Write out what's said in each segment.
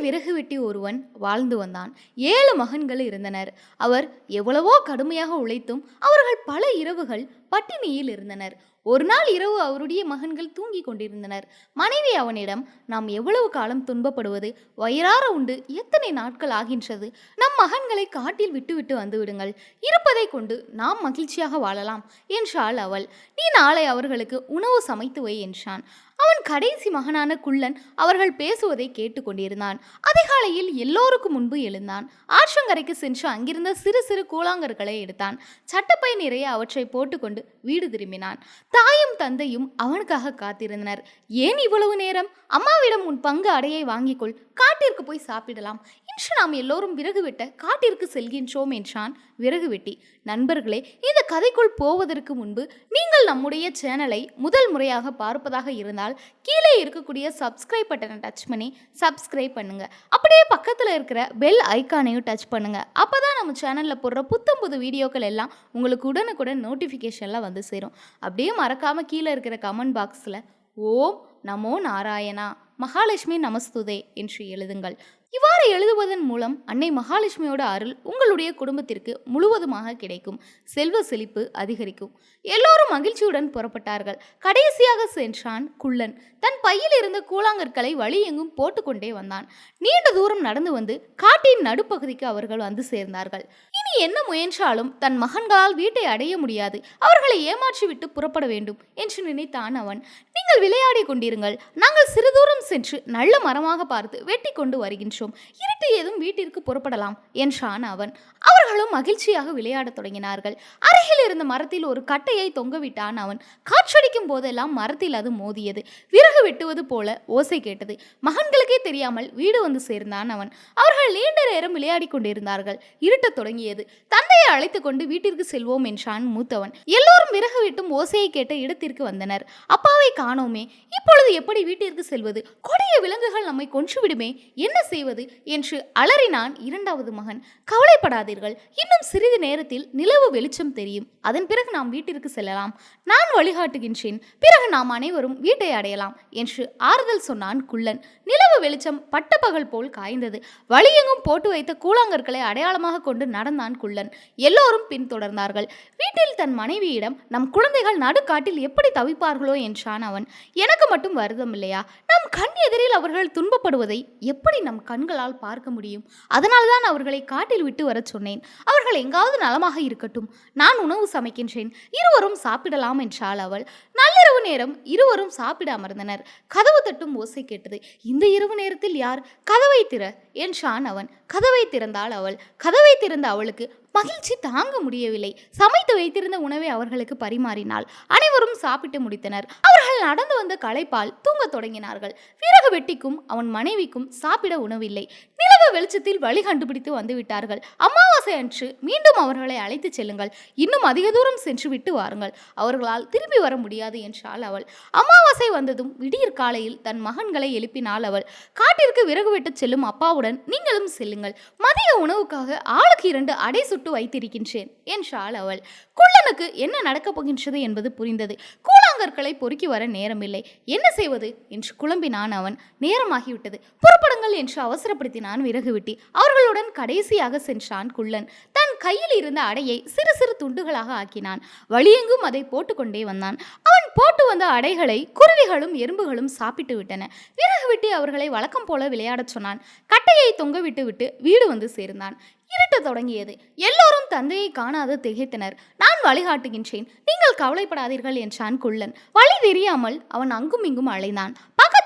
விறகு வெட்டி ஒருவன் வாழ்ந்து வந்தான். ஏழு மகன்கள் இருந்தனர். அவர் எவ்வளவோ கடுமையாக உழைத்தும் அவர்கள் பல இரவுகள் பட்டினியில் இருந்தனர். ஒரு நாள் இரவு அவருடைய மகன்கள் தூங்கிக் கொண்டிருந்தனர். மனைவி அவனிடம் நாம் எவ்வளவு காலம் துன்பப்படுவது? வயிறார உண்டு. எத்தனை நாட்கள் ஆகின்றது? நம் மகன்களை காட்டில் விட்டுவிட்டு வந்துவிடுங்கள் இருப்பதை கொண்டு நாம் மகிழ்ச்சியாக வாழலாம் என்றாள் அவள். நீ நாளை அவர்களுக்கு உணவு சமைத்து வை என்றான். அவன் கடைசி மகனான குள்ளன் அவர்கள் பேசுவதை கேட்டுக்கொண்டிருந்தான். அதிகாலையில் எல்லோருக்கும் முன்பு எழுந்தான். ஆற்றங்கரைக்கு சென்று அங்கிருந்த சிறு சிறு கூழாங்கற்களை எடுத்தான். சட்டப்பை நிறைய அவற்றை போட்டுக்கொண்டு வீடு திரும்பினான். தாயும் தந்தையும் அவனுக்காக காத்திருந்தனர். ஏன் இவ்வளவு நேரம்? அம்மாவிடம் உன் பங்கு அடையை வாங்கிக்கொள். காட்டிற்கு போய் சாப்பிடலாம். இன்று நாம் எல்லோரும் விறகு வெட்ட காட்டிற்கு செல்கின்றோம் என்றான் விறகு வெட்டி நண்பர்களே இந்த கதைக்குள் போவதற்கு முன்பு நீங்கள் நம்முடைய சேனலை முதல் முறையாக பார்ப்பதாக இருந்தால் கீழே இருக்கக்கூடிய சப்ஸ்கிரைப் பட்டனை டச் பண்ணி சப்ஸ்கிரைப் பண்ணுங்க. அப்படியே பக்கத்தில் இருக்கிற பெல் ஐக்கானையும் டச் பண்ணுங்க. அப்பதான் நம்ம சேனலில் போடுற புத்தம் புது வீடியோக்கள் எல்லாம் உங்களுக்கு உடனுக்குடன் நோட்டிஃபிகேஷன்லாம் வந்து சேரும். அப்படியே மறக்காம கீழே இருக்கிற கமெண்ட் பாக்ஸில் ஓம் நமோ நாராயணா மகாலட்சுமி நமஸ்துதே என்று எழுதுங்கள். இவ்வாறு எழுதுவதன் மூலம் அன்னை மகாலட்சுமியோட அருள் உங்களுடைய குடும்பத்திற்கு முழுவதுமாக கிடைக்கும். செல்வ செழிப்பு அதிகரிக்கும். எல்லோரும் மகிழ்ச்சியுடன் புறப்பட்டார்கள். கடைசியாக சென்றான் குள்ளன். தன் பையில் இருந்த கூழாங்கற்களை வழி எங்கும் போட்டுக்கொண்டே வந்தான். நீண்ட தூரம் நடந்து வந்து காட்டின் நடுப்பகுதிக்கு அவர்கள் வந்து சேர்ந்தார்கள். இனி என்ன முயன்றாலும் தன் மகன்களால் வீட்டை அடைய முடியாது. அவர்களை ஏமாற்றிவிட்டு புறப்பட வேண்டும் என்று நினைத்தான் அவன். நீங்கள் விளையாடி கொண்டிருங்கள். நாங்கள் சிறு தூரம் சென்று நல்ல மரமாக பார்த்து வெட்டி கொண்டு வருகின்றோம். இருட்டு ஏதும் வீட்டிற்கு புறப்படலாம் என்றான் அவன் அவர்களும் மகிழ்ச்சியாக விளையாடத் தொடங்கினார்கள். அருகில் இருந்த மரத்தில் ஒரு கட்டையை தொங்கவிட்டான் அவன். காற்றடிக்கும் போதெல்லாம் மரத்தில் அது மோதியது. விறகு வெட்டுவது போல ஓசை கேட்டது. மகன்களுக்கே தெரியாமல் வீடு வந்து சேர்ந்தான் அவன். அவர்கள் நீண்ட நேரம் விளையாடி கொண்டிருந்தார்கள். இருட்டத் தொடங்கியது. தந்தையை அழைத்து கொண்டு வீட்டிற்கு செல்வோம் என்றான் மூத்தவன். எல்லோரும் விறகு வெட்டும் ஓசையை கேட்ட இடத்திற்கு வந்தனர். அப்பாவை காணோமே. இப்பொழுது எப்படி வீட்டிற்கு செல்வது? கொடிய விலங்குகள் நம்மை கொன்று விடுமே. என்ன செய்வது? என்று அலறினான் இரண்டாவது மகன். கவலைப்படாதீர்கள் இன்னும் சிறிது நேரத்தில் நிலவு வெளிச்சம் தெரியும். அதன் பிறகு நாம் வீட்டிற்கு செல்லலாம். நான் வழிகாட்டுகின்றேன் பிறகு நாம் அனைவரும் வீட்டை அடையலாம் என்று ஆறுதல் சொன்னான் குள்ளன். நிலவு வெளிச்சம் பட்டப்பகல் போல் காய்ந்தது. வழியெங்கும் போட்டு வைத்த கூழாங்கற்களை அடையாளமாக கொண்டு நடந்தான் குள்ளன். எல்லோரும் பின்தொடர்ந்தார்கள். வீட்டில் தன் மனைவியிடம் நம் குழந்தைகள் நடுக்காட்டில் எப்படி தவிப்பார்களோ? என்றான் அவன். எனக்கு மட்டும் வருதம் இல்லையா? நம் கண் எதிரில் அவர்கள் துன்பப்படுவதை எப்படி நம் கண்களால் பார்க்க முடியும். அதனால்தான் அவர்களை காட்டில் விட்டு வரச் சொன்னேன். அவர்கள் எங்காவது நலமாக இருக்கட்டும். நான் உணவு சமைக்கின்றேன். இருவரும் சாப்பிடலாம் என்றாள் அவள். நள்ளிரவு நேரம் இருவரும் சாப்பிட அமர்ந்தனர். கதவு தட்டும் ஓசை கேட்டது. இந்த இரவு நேரத்தில் யார்? கதவை திற என்றான் அவன். கதவை திறந்தாள் அவள். கதவை திறந்த அவளுக்கு மகிழ்ச்சி தாங்க முடியவில்லை. சமைத்து வைத்திருந்த உணவை அவர்களுக்கு பரிமாறினாள். அனைவரும் சாப்பிட்டு முடித்தனர். அவர்கள் நடந்து வந்த களைப்பால் தூங்கத் தொடங்கினார்கள். விறகு வெட்டிக்கும் அவன் மனைவிக்கும் சாப்பிட உணவில்லை. நிலவு வெளிச்சத்தில் வழி கண்டுபிடித்து வந்துவிட்டார்கள். அமாவாசை அன்று மீண்டும் அவர்களை அழைத்துச் செல்லுங்கள். இன்னும் அதிக தூரம் சென்று விட்டு வாருங்கள். அவர்களால் திரும்பி வர முடியாது என்றாள் அவள். அமாவாசை வந்ததும் விடியற் காலையில் தன் மகன்களை எழுப்பினாள் அவள். காட்டிற்கு விறகு வெட்டச் செல்லும் அப்பாவுடன் நீங்களும் செல்லுங்கள். மதிய உணவுக்காக ஆளுக்கு இரண்டு அடை சுட்டு வைத்திருக்கின்றேன் என்றாள் அவள். குள்ளனுக்கு என்ன நடக்கப் போகின்றது என்பது புரிந்தது. கூழாங்கற்களை பொறுக்கி வர நேரமில்லை. என்ன செய்வது? என்று குழம்பினான் அவன். நேரமாகிவிட்டது. புறப்படுங்கள் என்று அவசரப்படுத்தினான் விறகு விட்டி அவர்களுடன் கடைசியாக சென்றான் குள்ளன். தன் கையில் இருந்த அடையை சிறு சிறு துண்டுகளாக ஆக்கினான். வழியெங்கும் அதை போட்டுக்கொண்டே வந்தான். அவன் போட்டு வந்த அடைகளை குருவிகளும் எறும்புகளும் சாப்பிட்டு விட்டன. விறகு விட்டி அவர்களை வழக்கம் போல விளையாடச் சொன்னான். கட்டையை தொங்க விட்டு விட்டு வீடு வந்து சேர்ந்தான். இருட்ட தொடங்கியது. எல்லோரும் தந்தையை காணாது திகைத்தனர். நான் வழிகாட்டுகின்றேன். நீங்கள் கவலைப்படாதீர்கள் என்றான் குள்ளன். வழி தெரியாமல் அவன் அங்கும் இங்கும் அலைந்தான்.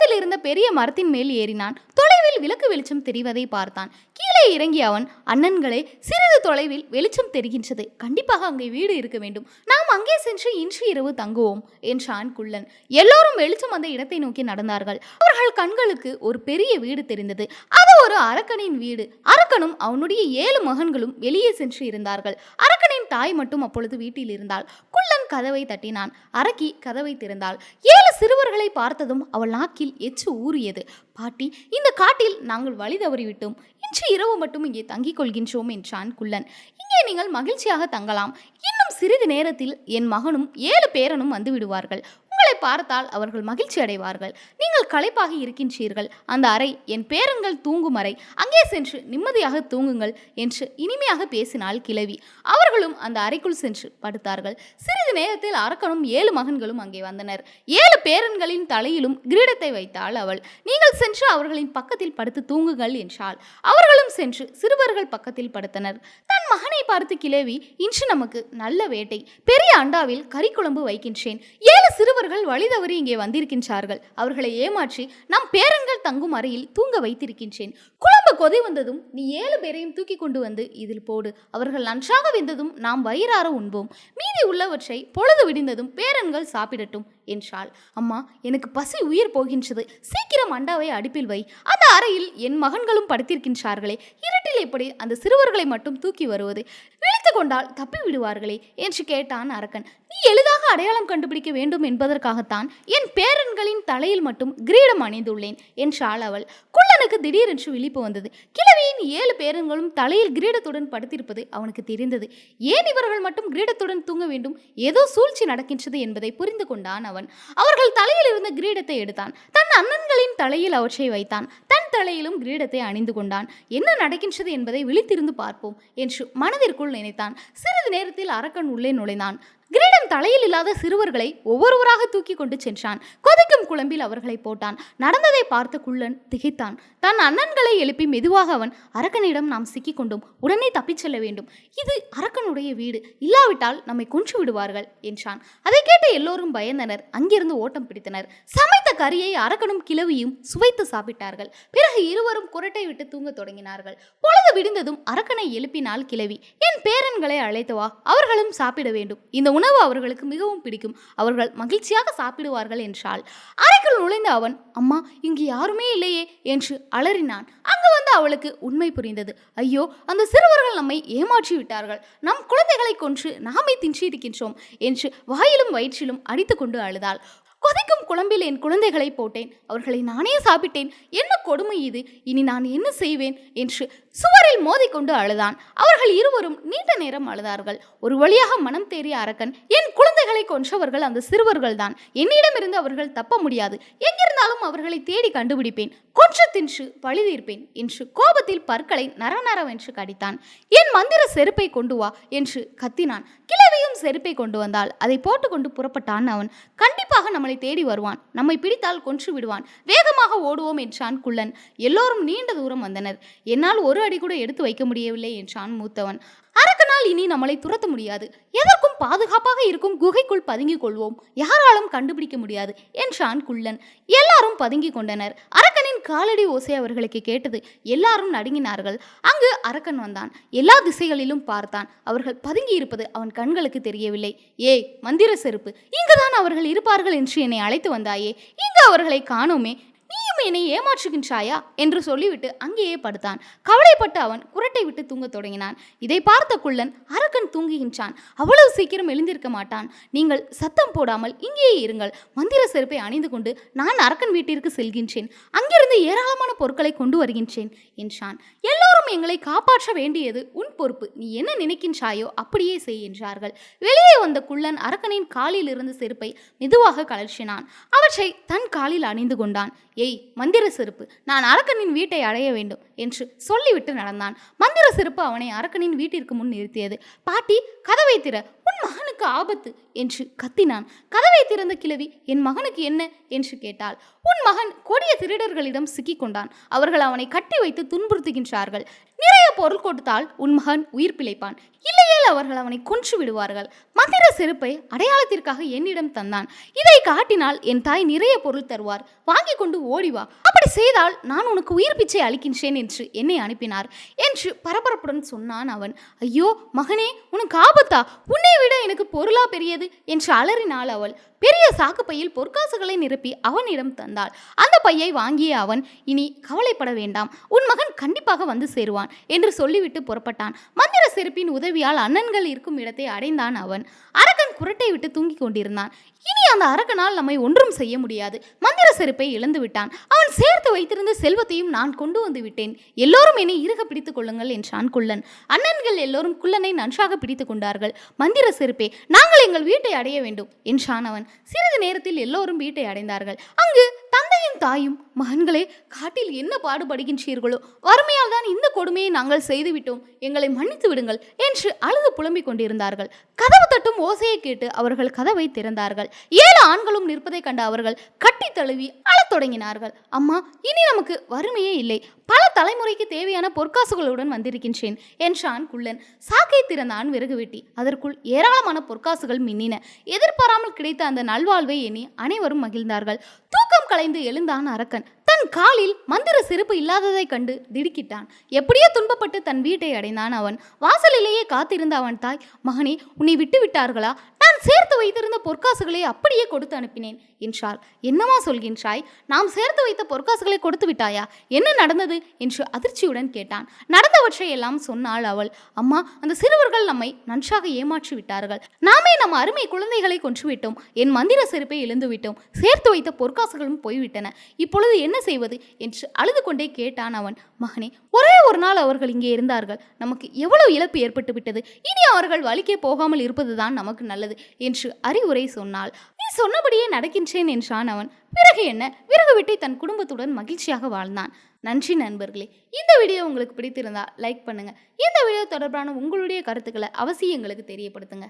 பக்கத்தில் இருந்த பெரிய மரத்தின் மேல் ஏறினான். தொலைவில் விளக்கு வெளிச்சம் தெரிவதை பார்த்தான். கீழே இறங்கிய அவன் அண்ணன்களே சிறிது தொலைவில் வெளிச்சம் தெரிகின்றது. கண்டிப்பாக அங்கே வீடு இருக்க வேண்டும். நாம் அங்கே சென்று இன்று இரவு தங்குவோம் என்றான் குள்ளன். எல்லோரும் வெளிச்சம் அந்த இடத்தை நோக்கி நடந்தார்கள். அவர்கள் கண்களுக்கு ஒரு பெரிய வீடு தெரிந்தது. அது ஒரு அரக்கனின் வீடு. அரக்கனும் அவனுடைய ஏழு மகன்களும் வெளியே சென்று இருந்தார்கள். அரக்கனின் தாய் மட்டும் அப்பொழுது வீட்டில் இருந்தாள். குள்ளன் கதவை தட்டினான். அரக்கி கதவை திறந்தாள். ஏ சிறுவர்களை பார்த்ததும் அவள் நாக்கில் எச்சு ஊறியது. பாட்டி இந்த காட்டில் நாங்கள் வழி தவறிவிட்டோம். இன்று இரவு மட்டும் இங்கே தங்கிக் கொள்கின்றோம் என்றான் குள்ளன். இங்கே நீங்கள் மகிழ்ச்சியாக தங்கலாம். இன்னும் சிறிது நேரத்தில் என் மகனும் ஏழு பேரனும் வந்து விடுவார்கள். உங்களை பார்த்தால் அவர்கள் மகிழ்ச்சி அடைவார்கள். நீங்கள் களைப்பாகி இருக்கின்றீர்கள். அந்த அறை என் பேரங்கள் தூங்கும் அறை. அங்கே சென்று நிம்மதியாக தூங்குங்கள் என்று இனிமையாக பேசினாள் கிழவி. அவர்களும் அந்த அறைக்குள் சென்று படுத்தார்கள். சிறிது நேரத்தில் அரக்கனும் ஏழு மகன்களும் அங்கே வந்தனர். ஏழு பேரன்களின் தலையிலும் கிரீடத்தை வைத்தாள் அவள். நீங்கள் சென்று அவர்களின் பக்கத்தில் படுத்து தூங்குங்கள் என்றாள். அவர்களும் சென்று சிறுவர்கள் பக்கத்தில் படுத்தனர். தன் மகனை பார்த்து கிழவி இன்று நமக்கு நல்ல வேட்டை. பெரிய அண்டாவில் கறிக்குழம்பு வைக்கின்றேன். ஏழு சிறுவர்கள் வழி தவறி இங்கே வந்திருக்கின்றார்கள். அவர்களை ஏமாற்றி நம் பேரன்கள் தங்கும் அறையில் தூங்க வைத்திருக்கின்றேன். குழம்பு கொதி வந்ததும் நீ ஏழு பேரையும் தூக்கி கொண்டு வந்து இதில் போடு. அவர்கள் நன்றாக வெந்ததும் நாம் வயிறார உண்போம். மீதி உள்ளவற்றை பொழுது விடிந்ததும் பேரன்கள் சாப்பிடட்டும் என்றாள். அம்மா எனக்கு பசி உயிர் போகின்றது. சீக்கிரம் அண்டாவை அடுப்பில் வை. அந்த அறையில் என் மகன்களும் படுத்திருக்கின்றார்களே. இருட்டில் எப்படி அந்த சிறுவர்களை மட்டும் தூக்கி வருவது? விழித்து கொண்டால் தப்பி விடுவார்களே என்று கேட்டான் அரக்கன். எளிதாக அடையாளம் கண்டுபிடிக்க வேண்டும் என்பதற்காகத்தான் என் பேரன்களின் தலையில் மட்டும் கிரீடம் அணிந்துள்ளேன் என்றாள் அவள். குள்ளனுக்கு திடீரென்று விழிப்பு வந்தது. கிழவியின் ஏழு பேரன்களும் தலையில் கிரீடத்துடன் படுத்திருப்பது அவனுக்கு தெரிந்தது. ஏன் இவர்கள் மட்டும் கிரீடத்துடன் தூங்க வேண்டும்? ஏதோ சூழ்ச்சி நடக்கின்றது என்பதை புரிந்து கொண்டான் அவன். அவர்கள் தலையில் இருந்த கிரீடத்தை எடுத்தான். தன் அண்ணன்களின் தலையில் அவற்றை வைத்தான். தன் தலையிலும் கிரீடத்தை அணிந்து கொண்டான். என்ன நடக்கின்றது என்பதை விழித்திருந்து பார்ப்போம் என்று மனதிற்குள் நினைத்தான். சிறிது நேரத்தில் அரக்கன் உள்ளே நுழைந்தான். கிரீடம் தலையில் இல்லாத சிறுவர்களை ஒவ்வொருவராக தூக்கி கொண்டு சென்றான். கொதிக்கும் குழம்பில் அவர்களை போட்டான். நடந்ததை பார்த்த குள்ளன் திகைத்தான். தன் அண்ணன்களை எழுப்பி மெதுவாக அவன் அரக்கனிடம் நாம் சிக்கிக்கொண்டோம் உடனே தப்பிச் செல்ல வேண்டும். இது அரக்கனுடைய வீடு. இல்லாவிட்டால் நம்மை கொன்று விடுவார்கள் என்றான். அதை கேட்ட எல்லோரும் பயந்தனர். அங்கிருந்து ஓட்டம் பிடித்தனர். சமைத்த கறியை அரக்கனும் கிழவியும் சுவைத்து சாப்பிட்டார்கள். பிறகு இருவரும் குரட்டை விட்டு தூங்க தொடங்கினார்கள். பொழுது விடிந்ததும் அரக்கனை எழுப்பினால் கிழவி என் பேரன்களை அழைத்து வா. அவர்களும் சாப்பிட வேண்டும். இந்த உணவு அவர்களுக்கு மிகவும் பிடிக்கும். அவர்கள் மகிழ்ச்சியாக சாப்பிடுவார்கள் என்றாள். அறைக்குள் நுழைந்த அவன் அம்மா இங்கு யாருமே இல்லையே என்று அலறினான். அங்கு வந்து அவளுக்கு உண்மை புரிந்தது. ஐயோ அந்த சிறுவர்கள் நம்மை ஏமாற்றி விட்டார்கள். நம் குழந்தைகளை கொன்று நாமே தின்றிருக்கின்றோம் என்று வாயிலும் வயிற்றிலும் அடித்துக்கொண்டு அழுதாள். கொதிக்கும் குழம்பில் என் குழந்தைகளை போட்டேன். அவர்களை நானே சாப்பிட்டேன். என்ன கொடுமை இது? இனி நான் என்ன செய்வேன்? என்று சுவரில் மோதிக்கொண்டு அழுதான். அவர்கள் இருவரும் நீண்ட நேரம் அழுதார்கள். ஒரு வழியாக மனம் தேறிய அரக்கன் என் குழந்தைகளை கொன்றவர்கள் அந்த சிறுவர்கள்தான். என்னிடமிருந்து அவர்கள் தப்ப முடியாது. எங்கிருந்தாலும் அவர்களை தேடி கண்டுபிடிப்பேன். கொன்று தின்று பழி தீர்ப்பேன் என்று கோபத்தில் பற்களை நரநரவென்று கடித்தான். என் மந்திர செருப்பை கொண்டு வா என்று கத்தினான். கிழவியும் செருப்பை கொண்டு வந்தால் அதை போட்டுக்கொண்டு புறப்பட்டான் அவன். கண்டிப்பாக நம்மளை தேடி வருவான். நம்மை பிடித்தால் கொன்று விடுவான். வேகமாக ஓடுவோம் என்றான் குள்ளன். எல்லோரும் நீண்ட தூரம் வந்தனர். என்னால் ஒரு அடி கூட எடுத்து வைக்க முடியவில்லை என்றான் மூத்தவன். அரக்கனால் இனி நம்மளை துரத்த முடியாது. எதற்கும் பாதுகாப்பாக இருக்கும் குகைக்குள் பதுங்கிக் கொள்வோம். யாராலும் கண்டுபிடிக்க முடியாது என்றான் குள்ளன். எல்லாரும் பதுங்கிக் கொண்டனர். அரக்கனின் காலடி ஓசை அவர்களுக்கு கேட்டது எல்லாரும் நடுங்கினார்கள். அங்கு அரக்கன் வந்தான். எல்லா திசைகளிலும் பார்த்தான். அவர்கள் பதுங்கி இருப்பது அவன் கண்களுக்கு தெரியவில்லை. ஏய் மந்திர செருப்பு இங்குதான் அவர்கள் இருப்பார்கள் என்று என்னை அழைத்து வந்தாயே. இங்கு அவர்களை காணோமே நீயும் என்னை ஏமாற்றுகின்றாயா? என்று சொல்லிவிட்டு அங்கேயே படுத்தான். கவலைப்பட்டு அவன் குரட்டை விட்டு தூங்கத் தொடங்கினான். இதை பார்த்த குள்ளன் அரக்கன் தூங்குகின்றான். அவ்வளவு சீக்கிரம் எழுந்திருக்க மாட்டான். நீங்கள் சத்தம் போடாமல் இங்கேயே இருங்கள். மந்திர செருப்பை அணிந்து கொண்டு நான் அரக்கன் வீட்டிற்கு செல்கின்றேன். அங்கிருந்து ஏராளமான பொருட்களை கொண்டு வருகின்றேன் என்றான். எல்லோரும் எங்களை காப்பாற்ற வேண்டியது உன் பொறுப்பு. நீ என்ன நினைக்கின்றாயோ அப்படியே செய் என்றார்கள். வெளியே வந்த குள்ளன் அரக்கனின் காலில் இருந்த செருப்பை மெதுவாக கலர்ச்சினான் அவற்றை தன் காலில் அணிந்து கொண்டான் ஏய் மந்திர செருப்பு. நான் அரக்கனின் வீட்டை அடைய வேண்டும் என்று சொல்லிவிட்டு நடந்தான். மந்திர செருப்பு அவனை அரக்கனின் வீட்டிற்கு முன் நிறுத்தியது. பாட்டி கதவை திற. உன் மகனுக்கு ஆபத்து என்று கத்தினான். கதவை திறந்த கிழவி என் மகனுக்கு என்ன? என்று கேட்டாள். உன் மகன் கொடிய திருடர்களிடம் சிக்கிக் கொண்டான். அவர்கள் அவனை கட்டி வைத்து துன்புறுத்துகின்றார்கள். நிறைய பொருள் கொடுத்தால் உன் மகன் உயிர் பிழைப்பான். இல்லையே இல்லையேல் அவர்கள் அவனை கொன்று விடுவார்கள். மந்திர செருப்பை அடையாளத்திற்காக என்னிடம் தந்தான். இதை காட்டினால் என் தாய் நிறைய பொருள் தருவார். வாங்கி கொண்டு ஓடி வா. அப்படி செய்தால் நான் உனக்கு உயிர் பிச்சை அளிக்கின்றேன் என்று என்னை அனுப்பினார் என்று பரபரப்புடன் சொன்னான் அவன். ஐயோ மகனே உனக்கு ஆபத்தா? உன்னை விட எனக்கு பொருளா பெரியது என்று அலறினாள் அவள். பெரிய சாக்கு பையில் பொற்காசுகளை நிரப்பி அவனிடம் தந்தாள். அந்த பையை வாங்கிய அவன் இனி கவலைப்பட வேண்டாம். உன் மகன் கண்டிப்பாக வந்து சேருவான் என்று சொல்லிவிட்டு புறப்பட்டான். மந்திர செருப்பின் உதவியால் அண்ணன்கள் இருக்கும் இடத்தை அடைந்தான் அவன். அரக்கன் குரட்டை விட்டு தூங்கிக் கொண்டிருந்தான். இனி அந்த அரக்கனால் நம்மை ஒன்றும் செய்ய முடியாது. மந்திர செருப்பை இழந்து விட்டான். அவன் சேர்த்து வைத்திருந்த செல்வத்தையும் நான் கொண்டு வந்து விட்டேன். எல்லோரும் என்னை இறுக பிடித்துக் கொள்ளுங்கள் என்றான் குள்ளன். அண்ணன்கள் எல்லோரும் குள்ளனை நன்றாக பிடித்துக் கொண்டார்கள். மந்திர செருப்பே நாங்கள் எங்கள் வீட்டை அடைய வேண்டும் என்றான் அவன். சிறிது நேரத்தில் எல்லோரும் வீட்டை அடைந்தார்கள். அங்கு தந்தையும் தாயும் மகன்களே காட்டில் என்ன பாடுபடுகின்றீர்களோ வறுமையால் தான் இந்த கொடுமையை நாங்கள் செய்துவிட்டோம். எங்களை மன்னித்து விடுங்கள் என்று அழுது புலம்பிக் கொண்டிருந்தார்கள். கதவு தட்டும் ஓசையை கேட்டு அவர்கள் கதவை திறந்தார்கள். ஏழு ஆண்களும் நிற்பதைக் கண்ட அவர்கள் கட்டி தழுவி அழத் தொடங்கினார்கள். அம்மா இனி நமக்கு வறுமையே இல்லை. பல தலைமுறைக்கு தேவையான பொற்காசுகளுடன் வந்திருக்கின்றேன் என்றான் குள்ளன். சாக்கை திறந்தான் விறகு வெட்டி அதற்குள் ஏராளமான பொற்காசுகள் மின்னின. எதிர்பாராமல் கிடைத்த அந்த நல்வாழ்வை எண்ணி அனைவரும் மகிழ்ந்தார்கள். தூக்கம் கலைந்து எழுந்தான் அரக்கன். தன் காலில் மந்திர செருப்பு இல்லாததைக் கண்டு திடுக்கிட்டான். எப்படியோ துன்பப்பட்டு தன் வீட்டை அடைந்தான் அவன். வாசலிலேயே காத்திருந்த அவன் தாய் மகனே உன்னை விட்டு விட்டார்களா நான் சேர்த்து வைத்திருந்த பொற்காசுகளை அப்படியே கொடுத்து அனுப்பினேன் என்றாள். என்னமா சொல்கின்றாய்? நாம் சேர்த்து வைத்த பொற்காசுகளை கொடுத்து விட்டாயா? என்ன நடந்தது? என்று அதிர்ச்சியுடன் கேட்டான். நடந்தவற்றை எல்லாம் சொன்னாள் அவள். அம்மா அந்த சிறுவர்கள் நம்மை நன்றாக ஏமாற்றி விட்டார்கள். நாமே நம் அருமை குழந்தைகளை கொன்றுவிட்டோம் என் மந்திர செருப்பை இழந்துவிட்டோம் சேர்த்து வைத்த பொற்காசுகளும் போய்விட்டன. இப்பொழுது என்ன செய்வது? என்று அழுது கொண்டே கேட்டான் அவன். மகனே ஒரே ஒரு நாள் அவர்கள் இங்கே இருந்தார்கள். நமக்கு எவ்வளவு இழப்பு ஏற்பட்டு விட்டது இனி அவர்கள் வழிக்கே போகாமல் இருப்பதுதான் நமக்கு நல்லது. என்று அறிவுரை சொன்னாள். நீ சொன்னபடியே நடக்கின்றேன் என்றான் அவன். பிறகு என்ன? விறகு வெட்டி தன் குடும்பத்துடன் மகிழ்ச்சியாக வாழ்ந்தான். நன்றி நண்பர்களே இந்த வீடியோ உங்களுக்கு பிடித்திருந்தா லைக் பண்ணுங்க. இந்த வீடியோ தொடர்பான உங்களுடைய கருத்துக்களை அவசியம் எங்களுக்கு தெரியப்படுத்துங்க.